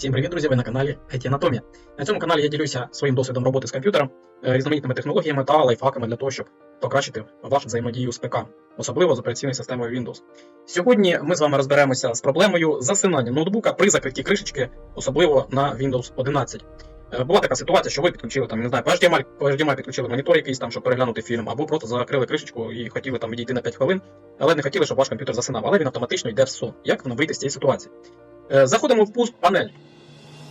Всім привіт, друзі! Ви на каналі IT Анатомія. На цьому каналі я ділюся своїм досвідом роботи з комп'ютером, різноманітними технологіями та лайфхаками для того, щоб покращити вашу взаємодію з ПК, особливо з операційною системою Windows. Сьогодні ми з вами розберемося з проблемою засинання ноутбука при закритті кришечки, особливо на Windows 11. Е, Була така ситуація, що ви підключили там, не знаю, по HDMI, по HDMI підключили монітор якийсь там, щоб переглянути фільм, або просто закрили кришечку і хотіли там відійти на 5 хвилин, але не хотіли, щоб ваш комп'ютер засинав, але він автоматично йде в сон. Як нам вийти з цієї ситуації? Е, Заходимо в пуск панель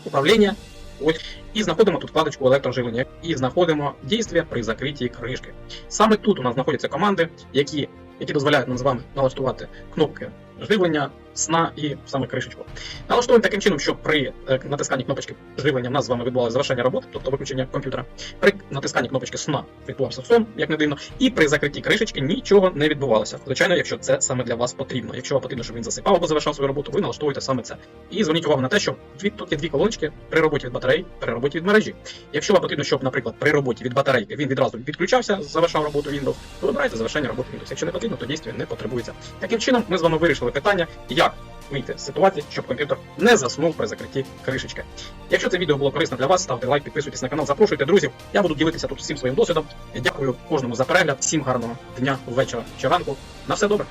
управління. Ось, і знаходимо тут вкладочку електроживлення і знаходимо дійствия при закритті кришки. Саме тут у нас знаходяться команди, які, які дозволяють нам з вами налаштувати кнопки живлення, сна і саме кришечку. Налаштуємо таким чином, щоб при е, натисканні кнопочки живлення в нас з вами відбувалося завершення роботи, тобто виключення комп'ютера. При натисканні кнопочки сна відбувався сон, як не дивно, і при закритті кришечки нічого не відбувалося. Звичайно, якщо це саме для вас потрібно. Якщо вам потрібно, щоб він засипав або завершав свою роботу, ви налаштовуєте саме це. І зверніть увагу на те, що дві, тут є дві колоночки при роботі від батареї, при роботі від мережі. Якщо вам потрібно, щоб, наприклад, при роботі від батарейки він відразу відключався, завершав роботу Windows, то вибирайте завершення роботи Windows. Якщо не потрібно, то дійсно не потребується. Таким чином, ми з вами вирішили питання, як вийти з ситуації, щоб комп'ютер не заснув при закритті кришечки. Якщо це відео було корисно для вас, ставте лайк, підписуйтесь на канал, запрошуйте друзів. Я буду ділитися тут всім своїм досвідом. Дякую кожному за перегляд. Всім гарного дня, вечора чи ранку. На все добре.